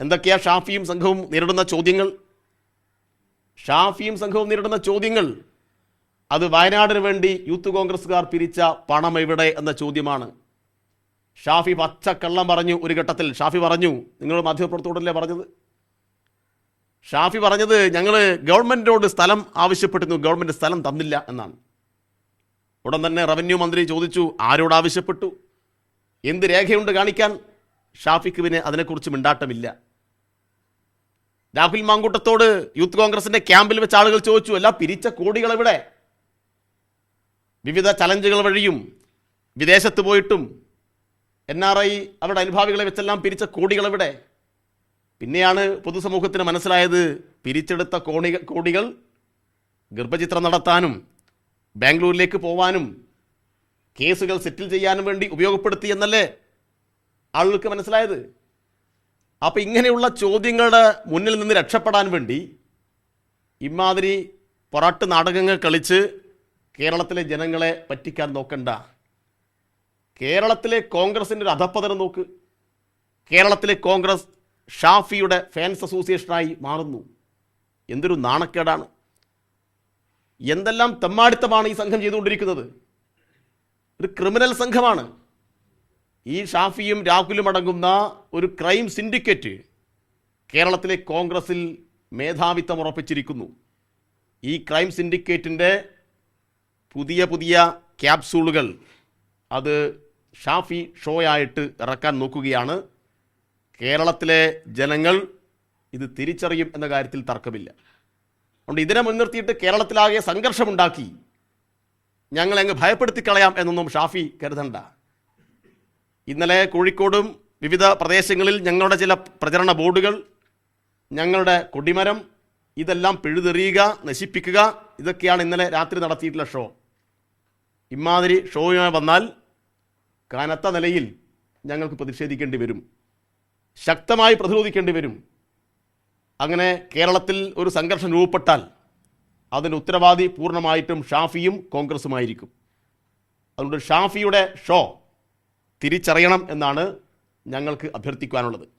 എന്തൊക്കെയാ ഷാഫിയും സംഘവും നേരിടുന്ന ചോദ്യങ്ങൾ? ഷാഫിയും സംഘവും നേരിടുന്ന ചോദ്യങ്ങൾ. അത് വയനാടിന് വേണ്ടി യൂത്ത് കോൺഗ്രസ്സുകാർ പിരിച്ച പണം എവിടെ എന്ന ചോദ്യമാണ്. ഷാഫി പച്ചക്കള്ളം പറഞ്ഞു ഒരു ഘട്ടത്തിൽ. ഷാഫി പറഞ്ഞു നിങ്ങൾ മാധ്യമപ്രവർത്തകരോടല്ലേ പറഞ്ഞത്? ഷാഫി പറഞ്ഞത് ഞങ്ങൾ ഗവൺമെന്റിനോട് സ്ഥലം ആവശ്യപ്പെട്ടിരുന്നു. ഗവൺമെന്റ് സ്ഥലം തന്നില്ല എന്നാണ്. ഉടൻ തന്നെ റവന്യൂ മന്ത്രി ചോദിച്ചു ആരോട് ആവശ്യപ്പെട്ടു? എന്ത് രേഖയുണ്ട് കാണിക്കാൻ? ഷാഫിക്ക് പിന്നെ അതിനെക്കുറിച്ച് മിണ്ടാട്ടമില്ല. രാഹുൽ മാങ്കൂട്ടത്തോട് യൂത്ത് കോൺഗ്രസിന്റെ ക്യാമ്പിൽ വെച്ച് ആളുകൾ ചോദിച്ചു അല്ല പിരിച്ച കോടികൾ എവിടെ? വിവിധ ചലഞ്ചുകൾ വഴിയും വിദേശത്ത് പോയിട്ടും എൻ ആർ ഐ അവരുടെ അനുഭാവികളെ വെച്ചെല്ലാം പിരിച്ച കോടികൾ എവിടെ? പിന്നെയാണ് പൊതുസമൂഹത്തിന് മനസ്സിലായത് പിരിച്ചെടുത്ത കോണി കോടികൾ ഗർഭചിത്രം നടത്താനും ബാംഗ്ലൂരിലേക്ക് പോവാനും കേസുകൾ സെറ്റിൽ ചെയ്യാനും വേണ്ടി ഉപയോഗപ്പെടുത്തി എന്നല്ലേ ആളുകൾക്ക് മനസ്സിലായത്? അപ്പം ഇങ്ങനെയുള്ള ചോദ്യങ്ങളുടെ മുന്നിൽ നിന്ന് രക്ഷപ്പെടാൻ വേണ്ടി ഇമാതിരി പൊറാട്ട് നാടകങ്ങൾ കളിച്ച് കേരളത്തിലെ ജനങ്ങളെ പറ്റിക്കാൻ നോക്കണ്ട. കേരളത്തിലെ കോൺഗ്രസിന്റെ ഒരു അധപ്പതനം നോക്ക്. കേരളത്തിലെ കോൺഗ്രസ് ഷാഫിയുടെ ഫാൻസ് അസോസിയേഷനായി മാറുന്നു. എന്തൊരു നാണക്കേടാണ്. എന്തെല്ലാം തെമ്മാടിത്തമാണ് ഈ സംഘം ചെയ്തുകൊണ്ടിരിക്കുന്നത്. ഒരു ക്രിമിനൽ സംഘമാണ്. ഈ ഷാഫിയും രാഹുലും അടങ്ങുന്ന ഒരു ക്രൈം സിൻഡിക്കേറ്റ് കേരളത്തിലെ കോൺഗ്രസിൽ മേധാവിത്വം ഉറപ്പിച്ചിരിക്കുന്നു. ഈ ക്രൈം സിൻഡിക്കേറ്റിന്റെ പുതിയ പുതിയ ക്യാപ്സൂളുകൾ അത് ഷാഫി ഷോ ആയിട്ട് ഇറക്കാൻ നോക്കുകയാണ്. കേരളത്തിലെ ജനങ്ങൾ ഇത് തിരിച്ചറിയും എന്ന കാര്യത്തിൽ തർക്കമില്ല. അതുകൊണ്ട് ഇതിനെ മുൻനിർത്തിയിട്ട് കേരളത്തിലാകെ സംഘർഷമുണ്ടാക്കി ഞങ്ങളെ അങ്ങ് ഭയപ്പെടുത്തി കളയാം എന്നൊന്നും ഷാഫി കരുതണ്ട. ഇന്നലെ കോഴിക്കോടും വിവിധ പ്രദേശങ്ങളിൽ ഞങ്ങളുടെ ചില പ്രചരണ ബോർഡുകൾ ഞങ്ങളുടെ കൊടിമരം ഇതെല്ലാം പിഴുതെറിയുക നശിപ്പിക്കുക ഇതൊക്കെയാണ് ഇന്നലെ രാത്രി നടത്തിയിട്ടുള്ള ഷോ. ഇമാതിരി ഷോയുമായി വന്നാൽ കനത്ത നിലയിൽ ഞങ്ങൾക്ക് പ്രതിഷേധിക്കേണ്ടി വരും. ശക്തമായി പ്രതിരോധിക്കേണ്ടി വരും. അങ്ങനെ കേരളത്തിൽ ഒരു സംഘർഷം രൂപപ്പെട്ടാൽ അതിന് ഉത്തരവാദി പൂർണമായിട്ടും ഷാഫിയും കോൺഗ്രസുമായിരിക്കും. അതുകൊണ്ട് ഷാഫിയുടെ ഷോ തിരിച്ചറിയണം എന്നാണ് ഞങ്ങൾക്ക് അഭ്യർത്ഥിക്കുവാനുള്ളത്.